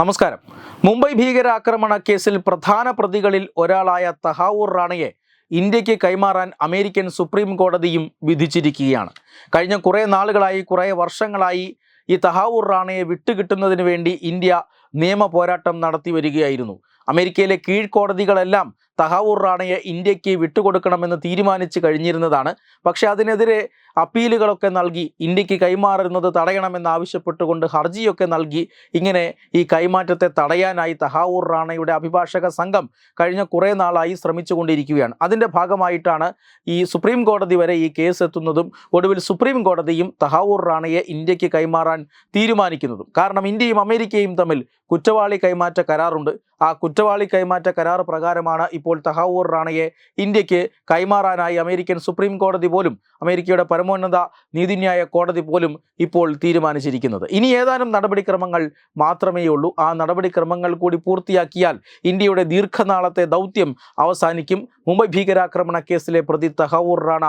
നമസ്കാരം. മുംബൈ ഭീകരാക്രമണ കേസിൽ പ്രധാന പ്രതികളിൽ ഒരാളായ തഹാവൂർ റാണയെ ഇന്ത്യയ്ക്ക് കൈമാറാൻ അമേരിക്കൻ സുപ്രീം കോടതിയും വിധിച്ചിരിക്കുകയാണ്. കഴിഞ്ഞ കുറേ നാളുകളായി കുറേ വർഷങ്ങളായി ഈ തഹാവൂർ റാണയെ വിട്ടുകിട്ടുന്നതിന് വേണ്ടി ഇന്ത്യ നിയമ പോരാട്ടം നടത്തി വരികയായിരുന്നു. അമേരിക്കയിലെ കീഴ്ക്കോടതികളെല്ലാം തഹാവൂർ റാണയെ ഇന്ത്യയ്ക്ക് വിട്ടുകൊടുക്കണമെന്ന് തീരുമാനിച്ചു കഴിഞ്ഞിരുന്നതാണ്. പക്ഷേ അതിനെതിരെ അപ്പീലുകളൊക്കെ നൽകി ഇന്ത്യയ്ക്ക് കൈമാറുന്നത് തടയണമെന്നാവശ്യപ്പെട്ടുകൊണ്ട് ഹർജിയൊക്കെ നൽകി ഇങ്ങനെ ഈ കൈമാറ്റത്തെ തടയാനായി തഹാവൂർ റാണയുടെ അഭിഭാഷക സംഘം കഴിഞ്ഞ കുറേ നാളായി ശ്രമിച്ചുകൊണ്ടിരിക്കുകയാണ്. അതിന്റെ ഭാഗമായിട്ടാണ് ഈ സുപ്രീം കോടതി വരെ ഈ കേസ് എത്തുന്നതും ഒടുവിൽ സുപ്രീം കോടതിയും തഹാവൂർ റാണയെ ഇന്ത്യയ്ക്ക് കൈമാറാൻ തീരുമാനിക്കുന്നതും. കാരണം ഇന്ത്യയും അമേരിക്കയും തമ്മിൽ കുറ്റവാളി കൈമാറ്റ കരാറുണ്ട്. ആ കുറ്റവാളി കൈമാറ്റ കരാർ പ്രകാരമാണ് ഇപ്പോൾ തഹാവൂർ റാണയെ ഇന്ത്യയ്ക്ക് കൈമാറാനായി അമേരിക്കൻ സുപ്രീം കോടതി പോലും അമേരിക്കയുടെ പരമോന്നത നീതിന്യായ കോടതി പോലും ഇപ്പോൾ തീരുമാനിച്ചിരിക്കുന്നത്. ഇനി ഏതാനും നടപടിക്രമങ്ങൾ മാത്രമേ ഉള്ളൂ. ആ നടപടിക്രമങ്ങൾ കൂടി പൂർത്തിയാക്കിയാൽ ഇന്ത്യയുടെ ദീർഘനാളത്തെ ദൗത്യം അവസാനിക്കും. മുംബൈ ഭീകരാക്രമണ കേസിലെ പ്രതി തഹാവൂർ റാണ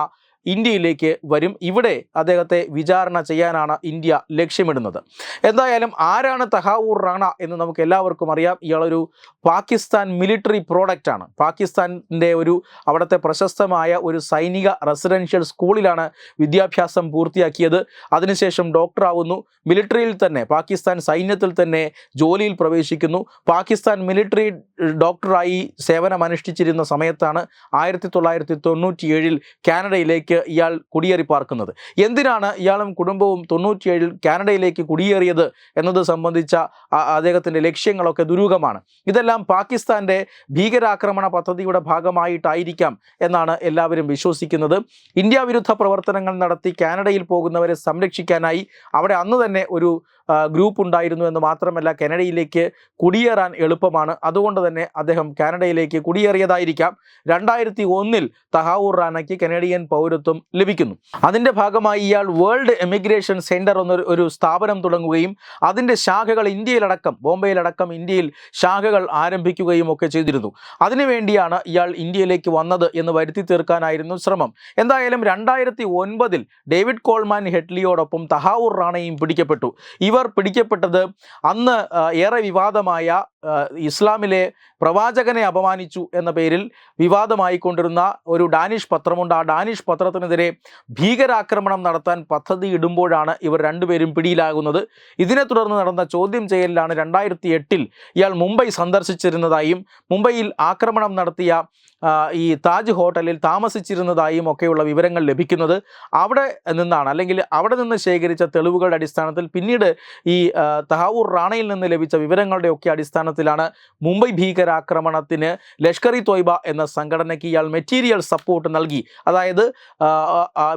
ഇന്ത്യയിലേക്ക് വരും. ഇവിടെ അദ്ദേഹത്തെ വിചാരണ ചെയ്യാനാണ് ഇന്ത്യ ലക്ഷ്യമിടുന്നത്. എന്തായാലും ആരാണ് തഹാവൂർ റാണ എന്ന് നമുക്ക് എല്ലാവർക്കും അറിയാം. ഇയാളൊരു പാകിസ്ഥാൻ മിലിറ്ററി പ്രോഡക്റ്റ് ആണ്. പാകിസ്ഥാന്റെ ഒരു അവിടുത്തെ പ്രശസ്തമായ ഒരു സൈനിക റെസിഡൻഷ്യൽ സ്കൂളിലാണ് വിദ്യാഭ്യാസം പൂർത്തിയാക്കിയത്. അതിനുശേഷം ഡോക്ടറാവുന്നു മിലിറ്ററിയിൽ തന്നെ പാകിസ്ഥാൻ സൈന്യത്തിൽ തന്നെ ജോലിയിൽ പ്രവേശിക്കുന്നു. പാകിസ്ഥാൻ മിലിറ്ററി ഡോക്ടറായി സേവനമനുഷ്ഠിച്ചിരുന്ന സമയത്താണ് ആയിരത്തി തൊള്ളായിരത്തി തൊണ്ണൂറ്റിയേഴിൽ കാനഡയിലേക്ക് ഇയാൾ കുടിയേറി പാർക്കുന്നത്. എന്തിനാണ് ഇയാളും കുടുംബവും തൊണ്ണൂറ്റിയേഴിൽ കാനഡയിലേക്ക് കുടിയേറിയത് എന്നത് സംബന്ധിച്ച അദ്ദേഹത്തിന്റെ ലക്ഷ്യങ്ങളൊക്കെ ദുരൂഹമാണ്. ഇതെല്ലാം പാകിസ്ഥാന്റെ ഭീകരാക്രമണ പദ്ധതിയുടെ ഭാഗമായിട്ടായിരിക്കാം എന്നാണ് എല്ലാവരും വിശ്വസിക്കുന്നത്. ഇന്ത്യ വിരുദ്ധ പ്രവർത്തനങ്ങൾ നടത്തി കാനഡയിൽ പോകുന്നവരെ സംരക്ഷിക്കാനായി അവിടെ അന്ന് തന്നെ ഒരു ഗ്രൂപ്പ് ഉണ്ടായിരുന്നു എന്ന് മാത്രമല്ല കാനഡയിലേക്ക് കുടിയേറാൻ എളുപ്പമാണ്. അതുകൊണ്ട് തന്നെ അദ്ദേഹം കാനഡയിലേക്ക് കുടിയേറിയതായിരിക്കാം. രണ്ടായിരത്തി ഒന്നിൽ തഹാവൂർ റാനയ്ക്ക് കനേഡിയൻ പൗരത്വം ലഭിക്കുന്നു. അതിന്റെ ഭാഗമായി ഇയാൾ വേൾഡ് എമിഗ്രേഷൻ സെന്റർ എന്നൊരു ഒരു സ്ഥാപനം തുടങ്ങുകയും അതിന്റെ ശാഖകൾ ഇന്ത്യയിലടക്കം ബോംബെയിലടക്കം ഇന്ത്യയിൽ ശാഖകൾ ആരംഭിക്കുകയും ഒക്കെ ചെയ്തിരുന്നു. അതിനുവേണ്ടിയാണ് ഇയാൾ ഇന്ത്യയിലേക്ക് വന്നത് എന്ന് വരുത്തി തീർക്കാനായിരുന്നു ശ്രമം. എന്തായാലും രണ്ടായിരത്തി ഒൻപതിൽ ഡേവിഡ് കോൾമാൻ ഹെഡ്ലിയോടൊപ്പം തഹാവൂർ റാണയും പിടിക്കപ്പെട്ടു. ഇവർ പിടിക്കപ്പെട്ടത് അന്ന് ഏറെ വിവാദമായ ഇസ്ലാമിലെ പ്രവാചകനെ അപമാനിച്ചു എന്ന പേരിൽ വിവാദമായിക്കൊണ്ടിരുന്ന ഒരു ഡാനിഷ് പത്രമുണ്ട്. ആ ഡാനിഷ് പത്രത്തിനെതിരെ ഭീകരാക്രമണം നടത്താൻ പദ്ധതി ഇടുമ്പോഴാണ് ഇവർ രണ്ടുപേരും പിടിയിലാകുന്നത്. ഇതിനെ തുടർന്ന് നടന്ന ചോദ്യം ചെയ്യലിലാണ് രണ്ടായിരത്തി എട്ടിൽ ഇയാൾ മുംബൈ സന്ദർശിച്ചിരുന്നതായും മുംബൈയിൽ ആക്രമണം നടത്തിയ ഈ താജ് ഹോട്ടലിൽ താമസിച്ചിരുന്നതായും ഒക്കെയുള്ള വിവരങ്ങൾ ലഭിക്കുന്നത് അവിടെ നിന്നാണ്. അല്ലെങ്കിൽ അവിടെ നിന്ന് ശേഖരിച്ച തെളിവുകളുടെ അടിസ്ഥാനത്തിൽ പിന്നീട് ഈ തഹാവൂർ റാണയിൽ നിന്ന് ലഭിച്ച വിവരങ്ങളുടെ ഒക്കെ അടിസ്ഥാനത്തിലാണ് മുംബൈ ഭീകരാക്രമണത്തിന് ലഷ്കർ ഇ തോയ്ബ എന്ന സംഘടനയ്ക്ക് ഇയാൾ മെറ്റീരിയൽ സപ്പോർട്ട് നൽകി. അതായത്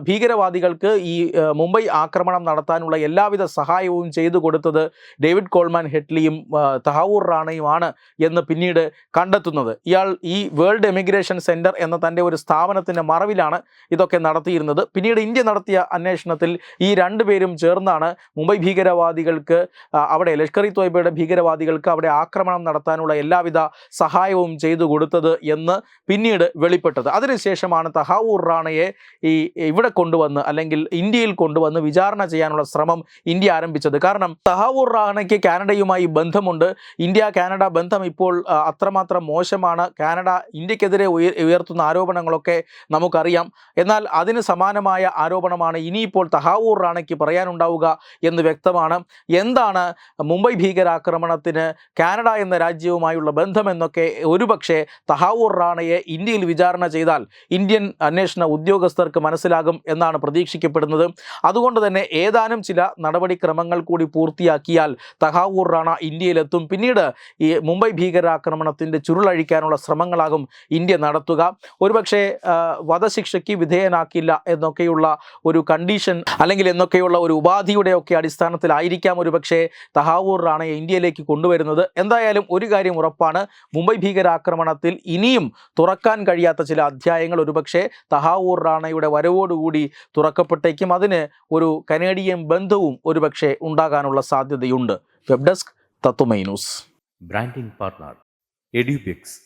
ഭീകരവാദികൾക്ക് ഈ മുംബൈ ആക്രമണം നടത്താനുള്ള എല്ലാവിധ സഹായവും ചെയ്തു കൊടുത്തത് ഡേവിഡ് കോൾമാൻ ഹെഡ്ലിയും തഹാവൂർ റാണയുമാണ് എന്ന് പിന്നീട് കണ്ടെത്തുന്നത്. ഇയാൾ ഈ വേൾഡ് എമിഗ്രേഷൻ സെന്റർ എന്ന തന്റെ ഒരു സ്ഥാപനത്തിന്റെ മറവിലാണ് ഇതൊക്കെ നടത്തിയിരുന്നത്. പിന്നീട് ഇന്ത്യ നടത്തിയ അന്വേഷണത്തിൽ ഈ രണ്ടുപേരും ചേർന്നാണ് മുംബൈ ഭീകരവാദികൾക്ക് അവിടെ ലഷ്കർ ഇ തോയ്ബയുടെ ഭീകരവാദികൾക്ക് അവിടെ ആക്രമണം നടത്താനുള്ള എല്ലാവിധ സഹായവും ചെയ്തു കൊടുത്തത് എന്ന് പിന്നീട് വെളിപ്പെട്ടത്. അതിനുശേഷമാണ് തഹാവൂർ റാണയെ ഈ ഇവിടെ കൊണ്ടുവന്ന് അല്ലെങ്കിൽ ഇന്ത്യയിൽ കൊണ്ടുവന്ന് വിചാരണ ചെയ്യാനുള്ള ശ്രമം ഇന്ത്യ ആരംഭിച്ചത്. കാരണം തഹാവൂർ റാണയ്ക്ക് കാനഡയുമായി ബന്ധമുണ്ട്. ഇന്ത്യ കാനഡ ബന്ധം ഇപ്പോൾ അത്രമാത്രം മോശമാണ്. കാനഡ ഇന്ത്യക്കെതിരെ ഉയർ ഉയർത്തുന്ന ആരോപണങ്ങളൊക്കെ നമുക്കറിയാം. എന്നാൽ അതിന് സമാനമായ ആരോപണമാണ് ഇനിയിപ്പോൾ തഹാവൂർ റാണയ്ക്ക് പറയാനുണ്ടാവുക എന്ന് വ്യക്തമാണ്. എന്താണ് മുംബൈ ഭീകരാക്രമണത്തിന് കാനഡ എന്ന രാജ്യവുമായുള്ള ബന്ധമെന്നൊക്കെ ഒരുപക്ഷെ തഹാവൂർ റാണയെ ഇന്ത്യയിൽ വിചാരണ ചെയ്താൽ ഇന്ത്യൻ അന്വേഷണ ഉദ്യോഗസ്ഥർക്ക് മനസ്സിലാകും എന്നാണ് പ്രതീക്ഷിക്കപ്പെടുന്നത്. അതുകൊണ്ട് തന്നെ ഏതാനും ചില നടപടിക്രമങ്ങൾ കൂടി പൂർത്തിയാക്കിയാൽ തഹാവൂർ റാണ ഇന്ത്യയിലെത്തും. പിന്നീട് ഈ മുംബൈ ഭീകരാക്രമണത്തിന്റെ ചുരുളഴിക്കാനുള്ള ശ്രമങ്ങളാകും ഇന്ത്യ നടത്തുക. ഒരുപക്ഷെ വധശിക്ഷയ്ക്ക് വിധേയനാക്കില്ല എന്നൊക്കെയുള്ള ഒരു കണ്ടീഷൻ അല്ലെങ്കിൽ എന്നൊക്കെയുള്ള ഒരു ഉപാധിയുടെ ഒക്കെ അടിസ്ഥാനത്തിലായിരിക്കാം ഒരുപക്ഷെ തഹാവൂർ റാണയെ ഇന്ത്യയിലേക്ക് കൊണ്ടുവരുന്നത്. എന്തായാലും ഒരു കാര്യം ഉറപ്പാണ് മുംബൈ ഭീകരാക്രമണത്തിൽ ഇനിയും തുറക്കാൻ കഴിയാത്ത ചില അധ്യായങ്ങൾ ഒരുപക്ഷെ തഹാവൂർ റാണയുടെ വരവോടുകൂടി തുറക്കപ്പെട്ടേക്കും. അതിന് ഒരു കനേഡിയൻ ബന്ധവും ഒരുപക്ഷെ ഉണ്ടാകാനുള്ള സാധ്യതയുണ്ട്. വെബ് ഡെസ്ക് തത്തുമൈ news. Branding partner Edubix.